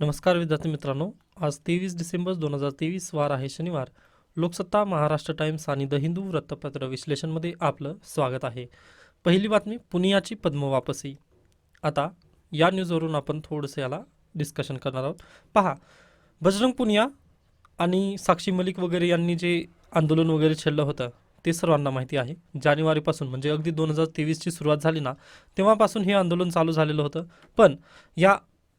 नमस्कार विद्यार्थी मित्रांनो. आज तेवीस डिसेंबर दोन हजार तेवीस वार आहे शनिवार. लोकसत्ता महाराष्ट्र टाइम्स आणि द हिंदू वृत्तपत्र विश्लेषणमध्ये आपलं स्वागत आहे. पहिली बातमी पुनियाची पद्म वापसी आता या न्यूजवरून आपण थोडंसं याला डिस्कशन करणार आहोत. पहा बजरंग पुनिया आणि साक्षी मलिक वगैरे यांनी जे आंदोलन वगैरे छेडलं होतं ते सर्वांना माहिती आहे. जानेवारीपासून म्हणजे अगदी दोन हजार तेवीसची सुरुवात झाली ना तेव्हापासून हे आंदोलन चालू झालेलं होतं. पण या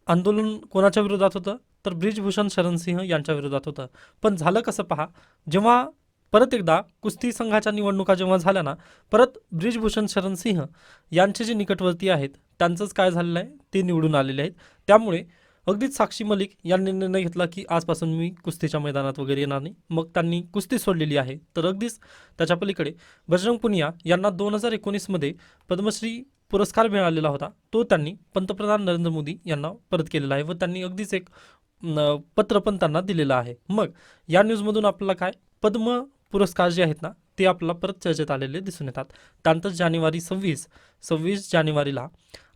आंदोलन कोणाच्या विरोधात होतं? तर ब्रिजभूषण शरणसिंह यांच्या विरोधात होतं. पण झालं कसं पहा जेव्हा परत एकदा कुस्ती संघाच्या निवडणुका जेव्हा झाल्या ना परत ब्रिजभूषण शरणसिंह यांचे जे निकटवर्ती आहेत त्यांचंच काय झालेलं आहे? ते निवडून आलेले आहेत. त्यामुळे अगदीच साक्षी मलिक यांनी निर्णय घेतला की आजपासून मी कुस्तीच्या मैदानात वगैरे येणार नाही. मग त्यांनी कुस्ती सोडलेली आहे. तर अगदीच त्याच्या पलीकडे बजरंग पुनिया यांना दोन हजार एकोणीसमध्ये पद्मश्री पुरस्कार मिळालेला होता. तो त्यांनी पंतप्रधान नरेंद्र मोदी यांना परत केलेला आहे व त्यांनी अगदीच एक पत्र पण त्यांना दिलेलं आहे. मग या न्यूजमधून आपल्याला काय? पद्म पुरस्कार जे आहेत ना ते आपल्याला परत चर्चेत आलेले दिसून येतात. त्यानंतर जानेवारी सव्वीस सव्वीस जानेवारीला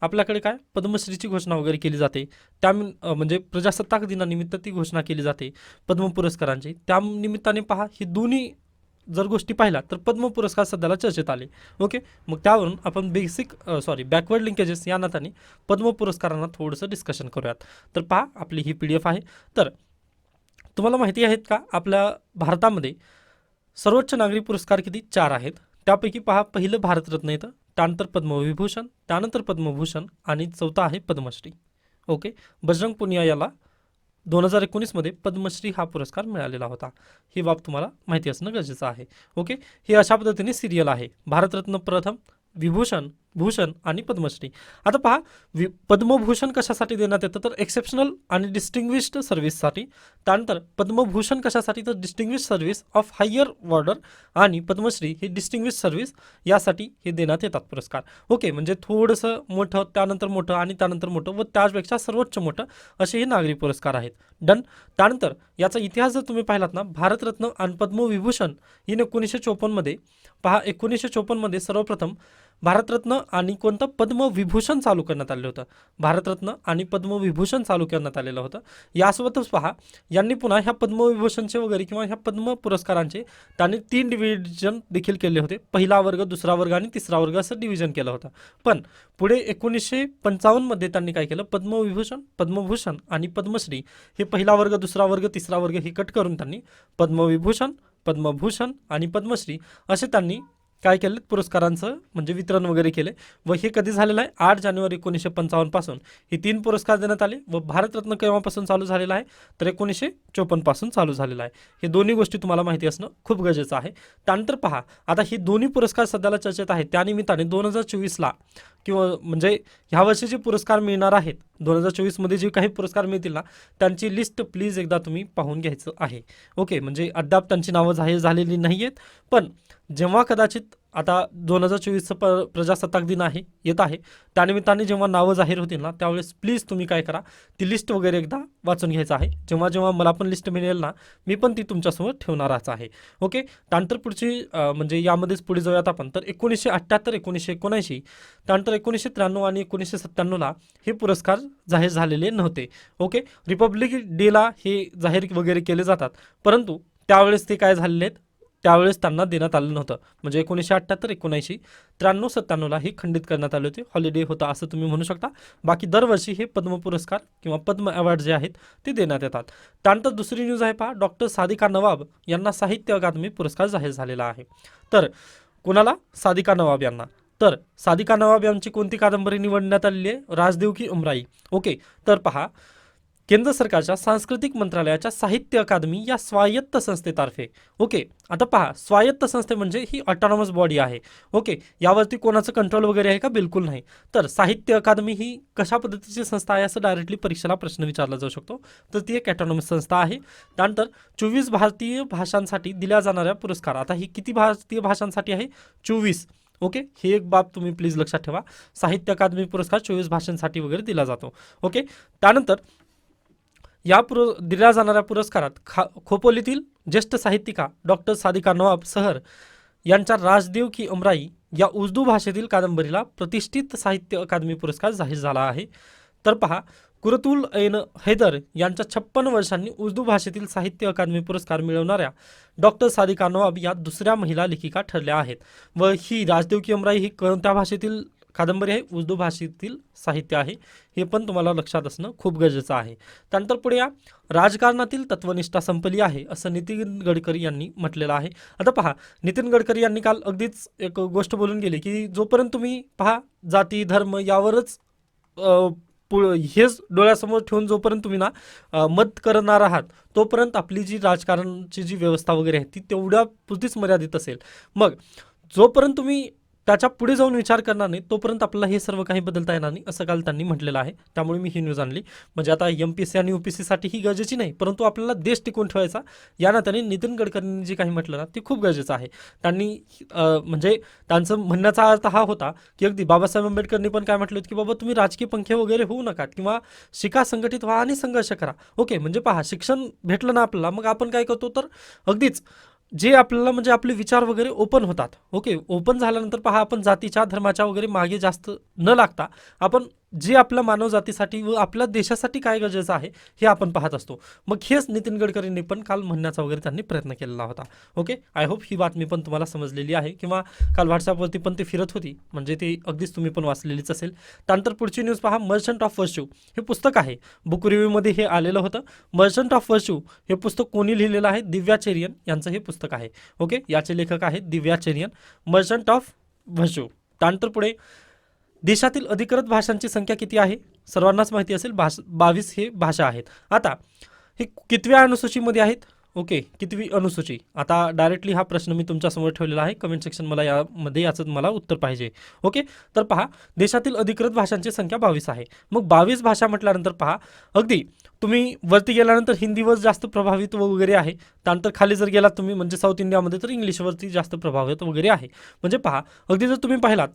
आपल्याकडे काय? पद्मश्रीची घोषणा वगैरे केली जाते. त्या म्हणजे प्रजासत्ताक दिनानिमित्त ती घोषणा केली जाते पद्म पुरस्कारांची. त्या निमित्ताने पहा ही दोन्ही जर गोष्टी पाहिल्या तर पद्म पुरस्कार सध्याला चर्चेत आले. ओके मग त्यावरून आपण बेसिक सॉरी बॅकवर्ड लिंकेजेस या नात्याने पद्म पुरस्कारांना थोडंसं डिस्कशन करूयात. तर पहा आपली ही पी डी एफ आहे. तर तुम्हाला माहिती आहेत का आपल्या भारतामध्ये सर्वोच्च नागरी पुरस्कार किती? चार आहेत. त्यापैकी पहा पहिलं भारतरत्न येतं त्यानंतर पद्मविभूषण त्यानंतर पद्मभूषण आणि चौथा आहे पद्मश्री. ओके बजरंग पुनिया याला दोन हजार एकोणीसमध्ये पद्मश्री हा पुरस्कार मिळालेला होता. ही बाब तुम्हाला माहिती असणं गरजेचं आहे. ओके? ही अशा पद्धतीने सिरियल आहे. भारतरत्न प्रथम विभूषण भूषण आणि पद्मश्री. आता पहा वि पद्मभूषण कशासाठी देण्यात येतं? तर एक्सेप्शनल आणि डिस्टिंग्विश्ड सर्व्हिससाठी त्यानंतर पद्मभूषण कशासाठी? तर distinguish service of higher order आणि पद्मश्री ही डिस्टिंग्विश सर्व्हिस यासाठी हे देण्यात येतात पुरस्कार. ओके म्हणजे थोडंसं मोठं त्यानंतर मोठं आणि त्यानंतर मोठं व त्यापेक्षा सर्वोच्च मोठं असे हे नागरी पुरस्कार आहेत. डन त्यानंतर याचा इतिहास जर तुम्ही पाहिलात ना भारतरत्न आणि पद्मविभूषण हिने एकोणीसशे चोपन्नमध्ये पहा एकोणीसशे चोपन्नमध्ये सर्वप्रथम भारतरत्न आणि कोणतं पद्मविभूषण चालू करण्यात आलेलं होतं. भारतरत्न आणि पद्मविभूषण चालू करण्यात आलेलं होतं. यासोबतच पहा यांनी पुन्हा ह्या पद्मविभूषणचे वगैरे किंवा ह्या पद्म पुरस्कारांचे त्यांनी तीन डिव्हिजन देखील केले होते. पहिला वर्ग दुसरा वर्ग आणि तिसरा वर्ग असं डिव्हिजन केलं होतं. पण पुढे एकोणीसशे पंचावन्नमध्ये त्यांनी काय केलं? पद्मविभूषण पद्मभूषण आणि पद्मश्री हे पहिला वर्ग दुसरा वर्ग तिसरा वर्ग हे कट करून त्यांनी पद्मविभूषण पद्मभूषण आणि पद्मश्री असे त्यांनी काय केलं? पुरस्कारांचं म्हणजे वितरण वगैरे केले. व हे कधी झालेलं आहे? आठ जानेवारी एकोणीसशे पंचावन्नपासून हे तीन पुरस्कार देण्यात आले व भारतरत्न केव्हापासून चालू झालेला आहे? तर एकोणीसशे चोपन्नपासून चालू झालेला आहे. हे दोन्ही गोष्टी तुम्हाला माहिती असणं खूप गरजेचं आहे. त्यानंतर पहा आता ही दोन्ही पुरस्कार सध्याला चर्चेत आहेत. त्यानिमित्ताने दोन हजार चोवीसला किंवा म्हणजे ह्या वर्षी जे पुरस्कार मिळणार आहेत दोन हजार चोवीसमध्ये जे काही पुरस्कार मिळतील ना त्यांची लिस्ट प्लीज एकदा तुम्ही पाहून घ्यायचं आहे. ओके म्हणजे अद्याप त्यांची नावं जाहीर झालेली नाही आहेत पण जेव्हा कदाचित आता दोन हजार चोवीसचं प प्रजासत्ताक दिन आहे येत आहे. त्यानिमित्ताने जेव्हा नावं जाहीर होतील ना त्यावेळेस प्लीज तुम्ही काय करा ती लिस्ट वगैरे एकदा वाचून घ्यायचं आहे. जेव्हा जेव्हा मला पण लिस्ट मिळेल ना मी पण ती तुमच्यासमोर ठेवणारच आहे. ओके? त्यानंतर पुढची म्हणजे यामध्येच पुढे जाऊयात आपण. तर एकोणीसशे अठ्ठ्याहत्तर एकोणीसशे एकोणऐंशी त्यानंतर एकोणीसशे त्र्याण्णव आणि एकोणीसशे सत्त्याण्णवला हे पुरस्कार जाहीर झालेले नव्हते. ओके? रिपब्लिक डेला हे जाहीर वगैरे केले जातात. परंतु त्यावेळेस ते काय झालेले आहेत? त्यावेळेस त्यांना देण्यात आलं नव्हतं. म्हणजे एकोणीसशे अठ्ठ्याहत्तर एकोणऐंशी त्र्याण्णव सत्त्याण्णवला हे खंडित करण्यात आले होते. हॉलिडे होता असं तुम्ही म्हणू शकता. बाकी दरवर्षी हे पद्म पुरस्कार किंवा पद्म अवॉर्ड जे आहेत ते देण्यात येतात. त्यानंतर दुसरी न्यूज आहे पहा डॉक्टर सादिका नवाब यांना साहित्य अकादमी पुरस्कार जाहीर झालेला आहे. तर कोणाला? सादिका नवाब यांना. तर सादिका नवाब यांची कोणती कादंबरी निवडण्यात आलेली आहे? राजदेव की उमराई. ओके तर पहा केंद्र सरकारच्या सांस्कृतिक मंत्रालयाच्या साहित्य अकादमी या स्वायत्त संस्थेतर्फे. ओके आता पहा स्वायत्त संस्थे म्हणजे ही ऑटॉनॉमस बॉडी आहे. ओके यावरती कोणाचं कंट्रोल वगैरे आहे का? बिलकुल नाही. तर साहित्य अकादमी ही कशा पद्धतीची संस्था आहे असं डायरेक्टली परीक्षेला प्रश्न विचारला जाऊ शकतो. तर ती एक ऑटॉनॉमस संस्था आहे. त्यानंतर चोवीस भारतीय भाषांसाठी दिल्या जाणाऱ्या पुरस्कार. आता ही किती भारतीय भाषांसाठी आहे? चोवीस. ओके ही एक बाब तुम्ही प्लीज लक्षात ठेवा. साहित्य अकादमी पुरस्कार चोवीस भाषांसाठी वगैरे दिला जातो. ओके त्यानंतर या पुर दिल्या जाणाऱ्या पुरस्कारात खा खोपोलीतील ज्येष्ठ साहित्यिका डॉक्टर सादिका नवाब सहर यांच्या राजदेव की अमराई या उर्दू भाषेतील कादंबरीला प्रतिष्ठित साहित्य अकादमी पुरस्कार जाहीर झाला आहे. तर पहा कुरतुल ऐन हैदर यांच्या छप्पन वर्षांनी उर्दू भाषेतील साहित्य अकादमी पुरस्कार मिळवणाऱ्या डॉक्टर सादिका नवाब या दुसऱ्या महिला लेखिका ठरल्या आहेत. व ही राजदेव की अमराई ही कोणत्या भाषेतील कादंबरी आहे उर्दू भाषेतील साहित्य आहे. हे पण तुम्हाला लक्षात असणं खूप गरजेचं आहे. त्यानंतर पुढे या. राजकारणातील तत्वनिष्ठा संपली आहे असं नितीन गडकरी यांनी म्हटलेलं आहे. आता पहा नितीन गडकरी यांनी काल अगदीच एक गोष्ट बोलून गेली की जोपर्यंत तुम्ही पहा जाती धर्म यावरच पु हेच डोळ्यासमोर ठेवून जोपर्यंत तुम्ही ना मत करणार आहात तोपर्यंत आपली जी राजकारणची जी व्यवस्था वगैरे आहे ती तेवढ्या पुरतीच मर्यादित असेल. मग जोपर्यंत तुम्ही त्याच्या पुढे जाऊन विचार करणार नाही तोपर्यंत आपल्याला हे सर्व काही बदलता येणार नाही असं काल त्यांनी म्हटलेलं आहे. त्यामुळे मी ही न्यूज आणली. म्हणजे आता एम पी सी आणि यू पी सीसाठी ही गरजेची नाही परंतु आपल्याला देश टिकून ठेवायचा. या नात्याने नितीन गडकरींनी जे काही म्हटलं ना ते खूप गरजेचं आहे. त्यांनी म्हणजे त्यांचं म्हणण्याचा अर्थ हा होता की अगदी बाबासाहेब आंबेडकरनी पण काय म्हटलं होतं की बाबा तुम्ही राजकीय पंखे वगैरे होऊ नका किंवा शिका संघटित व्हा आणि संघर्ष करा. ओके म्हणजे पहा शिक्षण भेटलं ना आपल्याला मग आपण काय करतो तर? अगदीच जे आपल्याला म्हणजे आपले विचार वगैरे ओपन होतात. ओके ओपन झाल्यानंतर पहा आपण जातीच्या धर्माच्या वगैरे मागे जास्त न लागता आपण जे आपल्या मानवजातीसाठी व आपल्या देशासाठी काय गरजेचं आहे हे आपण पाहत असतो. मग हेच नितीन गडकरींनी पण काल म्हणण्याचा वगैरे त्यांनी प्रयत्न केलेला होता. ओके? आय होप ही बातमी पण तुम्हाला समजलेली आहे किंवा काल व्हॉट्सअपवरती पण ती फिरत होती. म्हणजे ती अगदीच तुम्ही पण वाचलेलीच असेल. त्यानंतर पुढची न्यूज पहा. मर्चंट ऑफ वर्शू हे पुस्तक आहे. बुक रिव्ह्यूमध्ये हे आलेलं होतं. मर्चंट ऑफ वर्शू हे पुस्तक कोणी लिहिलेलं आहे? दिव्या चेरियन यांचं हे पुस्तक आहे. ओके? याचे लेखक आहेत Divya Cherian. Merchant of virtue त्यानंतर पुढे देशातील अधिकृत भाषांची संख्या किती आहे? सर्वांनाच माहिती असेल भाष बावीस हे भाषा आहेत. आता हे कितव्या अनुसूचीमध्ये आहेत? ओके कितवी अनुसूची? आता डायरेक्टली हा प्रश्न मी तुमच्यासमोर ठेवलेला आहे. कमेंट सेक्शन मला यामध्ये याचं मला उत्तर पाहिजे. ओके? तर पहा देशातील अधिकृत भाषांची संख्या बावीस आहे. मग बावीस भाषा म्हटल्यानंतर पहा अगदी तुम्ही वरती गेल्यानंतर हिंदीवर जास्त प्रभावित वगैरे आहे. त्यानंतर खाली जर गेलात तुम्ही म्हणजे साऊथ इंडियामध्ये तर इंग्लिशवरती जास्त प्रभावित वगैरे आहे. म्हणजे पहा अगदी जर तुम्ही पाहिलात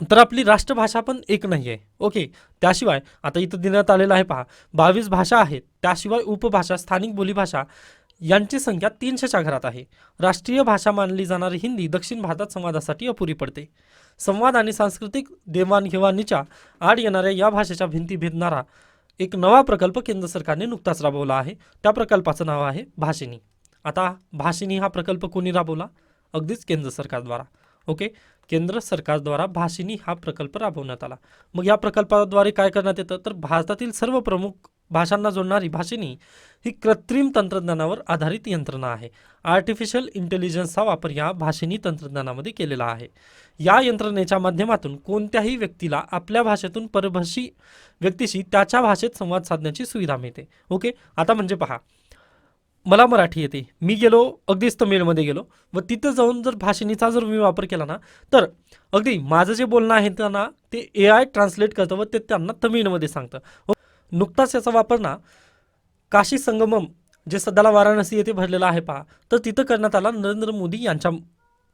तर आपली राष्ट्रभाषा पण एक नाही आहे. ओके त्याशिवाय आता इथं देण्यात आलेलं आहे पहा बावीस भाषा आहेत त्याशिवाय उपभाषा स्थानिक बोलीभाषा यांची संख्या तीनशेच्या घरात आहे. राष्ट्रीय भाषा मानली जाणारी हिंदी दक्षिण भारतात संवादासाठी अपुरी पडते. संवाद आणि सांस्कृतिक देवाणघेवाणीच्या आड येणाऱ्या या भाषेच्या भिंती भेदणारा एक नवा प्रकल्प केंद्र सरकारने नुकताच राबवला आहे. त्या प्रकल्पाचं नाव आहे भाषिनी आता भाषिनी हा प्रकल्प कोणी राबवला? अगदीच केंद्र सरकारद्वारा. ओके? केंद्र सरकारद्वारा भाषिनी हा प्रकल्प राबवण्यात आला. मग या प्रकल्पाद्वारे काय करण्यात येतं? तर भारतातील सर्व प्रमुख भाषांना जोडणारी भाषिनी ही कृत्रिम तंत्रज्ञानावर आधारित यंत्रणा आहे. आर्टिफिशियल इंटेलिजन्सचा वापर या भाषिनी तंत्रज्ञानामध्ये केलेला आहे. या यंत्रणेच्या माध्यमातून कोणत्याही व्यक्तीला आपल्या भाषेतून परभाषी व्यक्तीशी त्याच्या भाषेत संवाद साधण्याची सुविधा मिळते. ओके? आता म्हणजे पहा. मला मराठी येते. मी गेलो अगदीच तमिळमध्ये गेलो. व तिथं जाऊन जर भाषेचा जर मी वापर केला ना तर अगदी माझं जे बोलणं आहे त्यांना ते ए आय ट्रान्सलेट करतं व ते त्यांना तमिळमध्ये सांगतं. व नुकताच याचा वापर ना काशी संगमम जे सध्याला वाराणसी येथे भरलेला आहे पहा तर तिथं करण्यात आला नरेंद्र मोदी यांच्या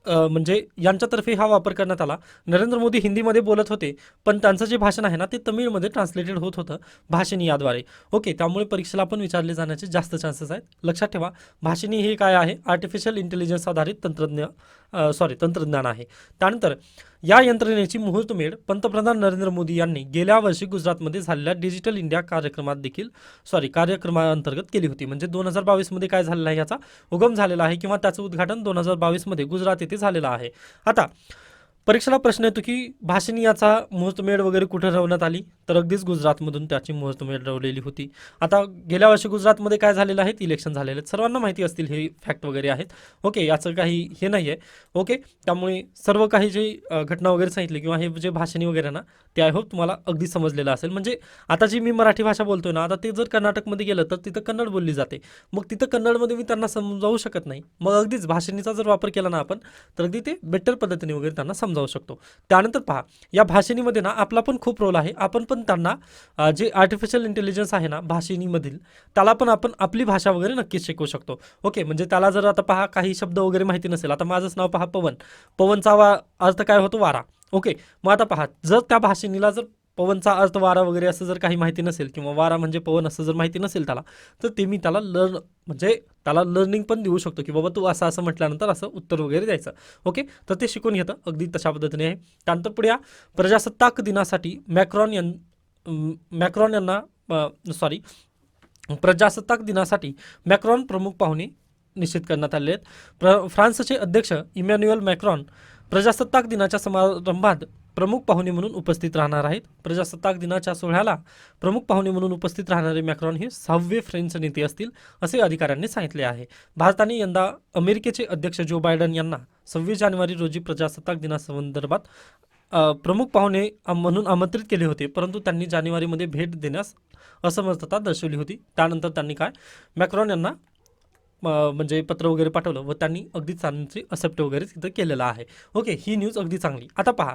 म्हणजे यांच्यातर्फे हा वापर करण्यात आला. नरेंद्र मोदी हिंदीमध्ये बोलत होते पण त्यांचं जे भाषण आहे ना ते तमिळमध्ये ट्रान्सलेटेड होत होतं भाषणी याद्वारे. ओके त्यामुळे परीक्षेला पण विचारले जाण्याचे जास्त चान्सेस आहेत. लक्षात ठेवा भाषिणी हे काय आहे? आर्टिफिशियल इंटेलिजन्स आधारित तंत्रज्ञ. सॉरी तंत्रज्ञान आहे. त्यानंतर या यंत्रणेची मुहूर्तमेढ पंतप्रधान नरेंद्र मोदी यांनी गेल्या वर्षी गुजरातमध्ये झालेल्या डिजिटल इंडिया कार्यक्रमात देखील सॉरी कार्यक्रमाअंतर्गत केली होती. म्हणजे दोन हजार बावीसमध्ये काय झालेला आहे याचा उगम झालेला आहे किंवा त्याचं उद्घाटन दोन हजार बावीसमध्ये गुजरात येथे झालेलं आहे. आता परीक्षेला प्रश्न येतो की भाषिणी याचा मुहूर्तमेढ वगैरे कुठं रवण्यात आली? तर अगदीच गुजरातमधून त्याची मुहूर्तमेढ रवलेली होती. आता गेल्या वर्षी गुजरातमध्ये काय झालेलं आहे? इलेक्शन झालेले आहेत. सर्वांना माहिती असतील हे फॅक्ट वगैरे आहेत. ओके याचं काही हे नाही आहे ओके त्यामुळे सर्व काही जे घटना वगैरे सांगितली किंवा हे जे भाषणी वगैरे ना ते आय होप तुम्हाला अगदी समजलेलं असेल. म्हणजे आता जी मी मराठी भाषा बोलतोय ना आता ते जर कर्नाटकमध्ये गेलं तर तिथं कन्नड बोलली जाते. मग तिथं कन्नडमध्ये मी त्यांना समजावू शकत नाही. मग अगदीच भाषणीचा जर वापर केला ना आपण तर अगदी ते बेटर पद्धतीने वगैरे त्यांना समजावू शकतो. त्यानंतर पहा या भाषिणीमध्ये ना आपला पण खूप रोल आहे. आपण पण त्यांना जे आर्टिफिशियल इंटेलिजन्स आहे ना भाषिणीमधील त्याला पण आपण आपली भाषा वगैरे नक्कीच शिकवू शकतो. ओके म्हणजे त्याला जर आता पहा काही शब्द वगैरे माहिती नसेल आता माझंच नाव पहा पवन. पवनचा वा अर्थ काय होतो? वारा. ओके मग आता पहा जर त्या भाषिणीला जर पवनचा अर्थ वारा वगैरे असं जर काही माहिती नसेल किंवा वारा म्हणजे पवन असं जर माहिती नसेल त्याला तर ते मी त्याला लर्न म्हणजे त्याला लर्निंग पण देऊ शकतो की बाबा तू असं असं म्हटल्यानंतर असं उत्तर वगैरे द्यायचं. ओके तर ते शिकून घेतं. अगदी तशा पद्धतीने आहे. त्यानंतर पुढे या. प्रजासत्ताक दिनासाठी मॅक्रॉन यां मॅक्रॉन यांना सॉरी प्रजासत्ताक दिनासाठी मॅक्रॉन प्रमुख पाहुणे निश्चित करण्यात आले आहेत. प्र फ्रान्सचे अध्यक्ष इमॅन्युअल मॅक्रॉन प्रजासत्ताक दिनाच्या समारंभात प्रमुख पाहुणे म्हणून उपस्थित राहणार आहेत. प्रजासत्ताक दिनाच्या सोहळ्याला प्रमुख पाहुणे म्हणून उपस्थित राहणारे मॅक्रॉन हे सहावे फ्रेंच नेते असतील असे अधिकाऱ्यांनी सांगितले आहे. भारताने यंदा अमेरिकेचे अध्यक्ष जो बायडन यांना सव्वीस जानेवारी रोजी प्रजासत्ताक दिनासंदर्भात प्रमुख पाहुणे म्हणून आमंत्रित केले होते परंतु त्यांनी जानेवारीमध्ये भेट देण्यास असमर्थता दर्शवली होती. त्यानंतर त्यांनी काय मॅक्रॉन यांना म्हणजे पत्र वगैरे पाठवलं व त्यांनी अगदी चांगली असेप्ट वगैरे तिथं केलेलं आहे. ओके ही न्यूज अगदी चांगली. आता पहा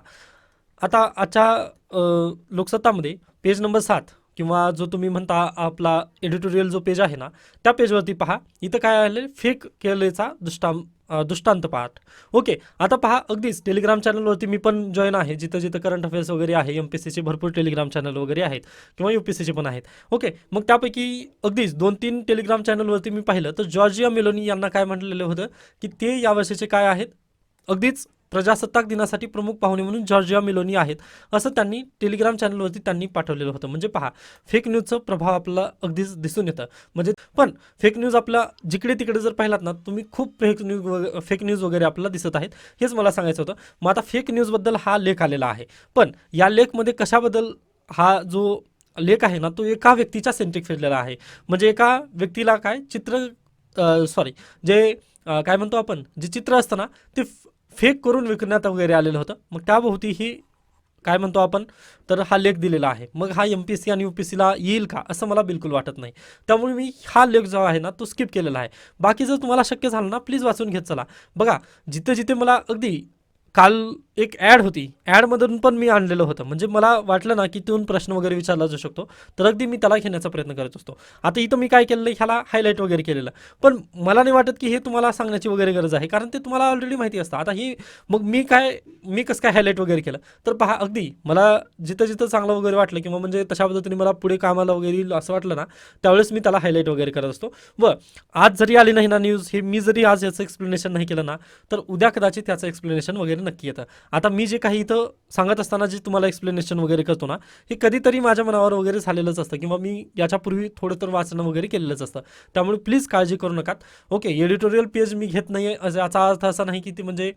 आता आजच्या लोकसत्तामध्ये पेज नंबर सात किंवा जो तुम्ही म्हणता आपला एडिटोरियल जो पेज आहे ना त्या पेजवरती पहा. इथं काय आले फेक केलेचा दुष्टां अ, दृष्टांत पाठ. ओके आता पहा अगदीच टेलिग्राम चॅनलवरती मी पण जॉईन आहे. जिथं जिथं करंट अफेअर्स वगैरे आहे एम पी सीचे भरपूर टेलिग्राम चॅनल वगैरे आहेत किंवा यू पी सीचे पण आहेत. ओके मग त्यापैकी अगदीच दोन तीन टेलिग्राम चॅनलवरती मी पाहिलं तर जॉर्जिया मेलोनी यांना काय म्हटलेलं होतं? की ते यावर्षीचे काय आहेत? अगदीच प्रजासत्ताक दिनासाठी प्रमुख पाहुणे म्हणून जॉर्जिया मिलोनी आहेत असं त्यांनी टेलिग्राम चॅनलवरती त्यांनी पाठवलेलं होतं. म्हणजे पहा फेक न्यूजचं प्रभाव आपला अगदीच दिसून येतं. म्हणजे पण फेक न्यूज आपला जिकडे तिकडे जर पाहिलात ना तुम्ही खूप फेक न्यूज वगैरे फेक न्यूज वगैरे आपल्याला दिसत आहेत. हेच मला सांगायचं होतं. मग आता फेक न्यूजबद्दल हा लेख आलेला आहे. पण या लेखमध्ये कशाबद्दल हा जो लेख आहे ना तो एका व्यक्तीच्या सेंट्रिक फिरलेला आहे. म्हणजे एका व्यक्तीला काय चित्र सॉरी जे काय म्हणतो आपण जे चित्र असतं ना ते फेक करून विकण्यात वगैरे आलेलं होतं. मग त्याभोवती ही काय म्हणतो आपण तर हा लेख दिलेला आहे. मग हा एम पी सी आणि यू पी सीला येईल का असं मला बिलकुल वाटत नाही. त्यामुळे मी हा लेख जो आहे ना तो स्किप केलेला आहे. बाकी जर तुम्हाला शक्य झालं ना प्लीज वाचून घेत चला. बघा जिथे जिथे मला अगदी काल एक ॲड होती. ॲडमधून पण मी आणलेलं होतं. म्हणजे मला वाटलं ना की तिथून प्रश्न वगैरे विचारला जाऊ शकतो. तर अगदी मी त्याला घेण्याचा प्रयत्न करत असतो. आता इथं मी काय केलेलं ह्याला हायलाईट वगैरे केलेलं. पण मला नाही वाटत की हे तुम्हाला सांगण्याची वगैरे गरज आहे. कारण ते तुम्हाला ऑलरेडी माहिती असतं. आता ही मग मी काय मी कसं काय हायलाईट वगैरे केलं? तर पहा अगदी मला जिथं जिथं चांगलं वगैरे वाटलं किंवा म्हणजे तशा पद्धतीने मला पुढे कामाला वगैरे येईल असं वाटलं ना त्यावेळेस मी त्याला हायलाईट वगैरे करत असतो. व आज जरी आली नाही ना न्यूज हे मी जरी आज याचं एक्सप्लेनेशन नाही केलं ना तर उद्या कदाचित त्याचं एक्सप्लेनेशन वगैरे नक्की येतं. आता मी जे काही इथं सांगत असताना जे तुम्हाला एक्सप्लेनेशन वगैरे करतो ना हे कधीतरी माझ्या मनावर वगैरे झालेलंच असतं किंवा मी याच्यापूर्वी थोडं तर वाचणं वगैरे केलेलंच असतं. त्यामुळे प्लीज काळजी करू नका ओके एडिटोरियल पेज मी घेत नाही याचा अर्थ असा नाही की ती म्हणजे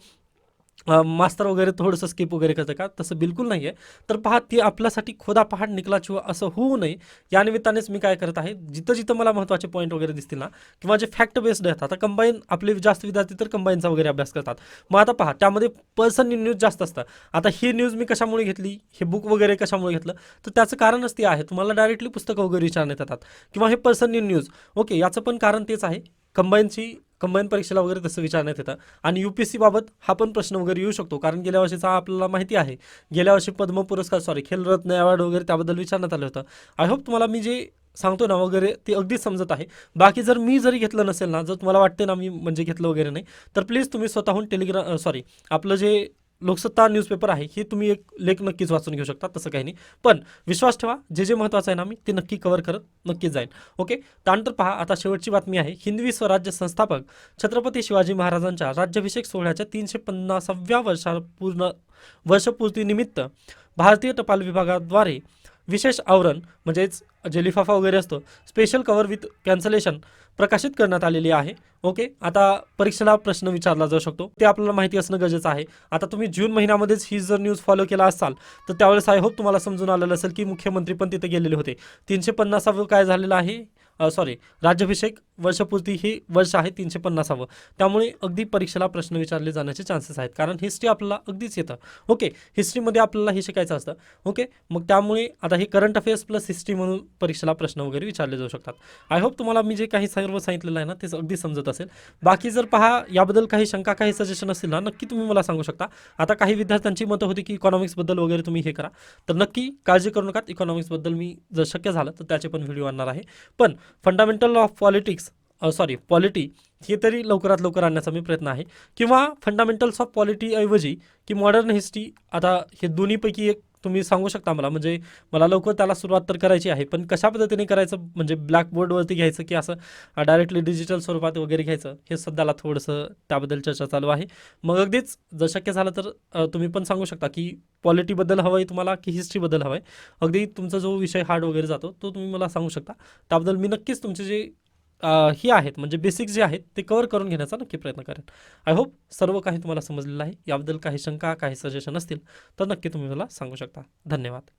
मास्तर वगैरे थोडंसं स्किप वगैरे करतं का? तसं बिलकुल नाही आहे तर पहा ती आपल्यासाठी खोदा पहाड निकला चिवा असं होऊ नये या निमित्तानेच मी काय करत आहे जिथं जिथं मला महत्त्वाचे पॉईंट वगैरे दिसतील ना किंवा जे फॅक्ट बेस्ड आहेत आता कंबाईन आपले जास्त विद्यार्थी तर कंबाईनचा वगैरे अभ्यास करतात. मग आता पहा त्यामध्ये पर्सन न्यूज जास्त असतं. आता ही न्यूज मी कशामुळे घेतली? हे बुक वगैरे कशामुळे घेतलं? तर त्याचं कारणच ते आहे तुम्हाला डायरेक्टली पुस्तकं वगैरे विचारण्यात येतात. किंवा हे पर्सन न्यूज ओके याचं पण कारण तेच आहे कंबाईनची कंबाईन परीक्षेला वगैरे तसं विचारण्यात येतं. आणि यू पी एस सीबाबत हा पण प्रश्न वगैरे येऊ शकतो. कारण गेल्या वर्षीचा आपल्याला माहिती आहे. गेल्या वर्षी पद्म पुरस्कार सॉरी खेलरत्न अवॉर्ड वगैरे त्याबद्दल विचारण्यात आलं होतं. आय होप तुम्हाला मी जे सांगतो ना वगैरे ते अगदीच समजत आहे. बाकी जर मी जरी घेतलं नसेल ना जर तुम्हाला वाटते ना मी म्हणजे घेतलं वगैरे नाही तर प्लीज तुम्ही स्वतःहून टेलिग्राम सॉरी आपलं जे लोकसत्ता न्यूजपेपर आहे हे तुम्ही एक लेख नक्कीच वाचून घेऊ शकता तसं काही नाही. पण विश्वास ठेवा जे जे महत्त्वाचं आहे ना मी ते नक्की कव्हर करत नक्कीच जाईन ओके त्यानंतर पहा आता शेवटची बातमी आहे. हिंदवी स्वराज्य संस्थापक छत्रपती शिवाजी महाराजांच्या राज्याभिषेक सोहळ्याच्या तीनशे पन्नासाव्या वर्षा पूर्ण वर्षपूर्तीनिमित्त भारतीय टपाल विभागाद्वारे विशेष आवरण म्हणजेच लिफाफा वगैरे असतो. स्पेशल कवर विथ कॅन्सलेशन प्रकाशित करण्यात आलेली आहे. ओके आता परीक्षेला प्रश्न विचारला जाऊ शकतो. ते आपल्याला माहिती असणं गरजेचं आहे. आता तुम्ही जून महिन्यामध्येच ही जर न्यूज फॉलो केला असाल तर त्यावेळेस आय होप तुम्हाला समजून आलेलं असेल की मुख्यमंत्री पण तिथे गेलेले होते. तीनशे पन्नासावं काय झालेलं आहे? सॉरी राज्याभिषेक वर्षपूर्ती ही वर्ष आहे तीनशे पन्नासावं. त्यामुळे अगदी परीक्षेला प्रश्न विचारले जाण्याचे चान्सेस आहेत. कारण हिस्ट्री आपल्याला अगदीच येतं. ओके हिस्ट्रीमध्ये आपल्याला हे शिकायचं असतं. ओके मग त्यामुळे आता हे करंट अफेअर्स प्लस हिस्ट्री म्हणून परीक्षेला प्रश्न वगैरे विचारले जाऊ शकतात. आय होप तुम्हाला मी जे काही सर्व सांगितलेलं आहे ना ते अगदी समजत असेल. बाकी जर पहा याबद्दल काही शंका काही सजेशन असतील ना नक्की तुम्ही मला सांगू शकता. आता काही विद्यार्थ्यांची मतं होती की इकॉनॉमिक्सबद्दल वगैरे तुम्ही हे करा. तर नक्की काळजी करू नका. इकॉनॉमिक्सबद्दल मी जर शक्य झालं तर त्याचे पण व्हिडिओ आणणार आहे. पण fundamental of politics sorry polity हे तरी लवकरात लवकर आणण्याचा मी प्रयत्न आहे. किंवा फंडामेंटल्स ऑफ पॉलिटी ऐवजी की मॉडर्न हिस्ट्री आता हे दोन्हीपैकी एक तुम्ही सांगू शकता मला. म्हणजे मला लवकर त्याला सुरुवात तर करायची आहे पण कशा पद्धतीने करायचं? म्हणजे ब्लॅकबोर्डवरती घ्यायचं की असं डायरेक्टली डिजिटल स्वरूपात वगैरे घ्यायचं? हे सध्याला थोडंसं त्याबद्दल चर्चा चालू आहे. मग अगदीच जर शक्य झालं तर तुम्ही पण सांगू शकता की पॉलिटीबद्दल हवं आहे तुम्हाला की हिस्ट्रीबद्दल हवं आहे अगदी तुमचा जो विषय हार्ड वगैरे जातो तो तुम्ही मला सांगू शकता. त्याबद्दल मी नक्कीच तुमचे जे ही आहेत म्हणजे बेसिक जे आहेत ते कवर करून घेण्याचा नक्की प्रयत्न करेन. आय होप सर्व काही तुम्हाला समजलेलं आहे. याबद्दल काही शंका काही सजेशन असतील तर नक्की तुम्ही मला सांगू शकता. धन्यवाद.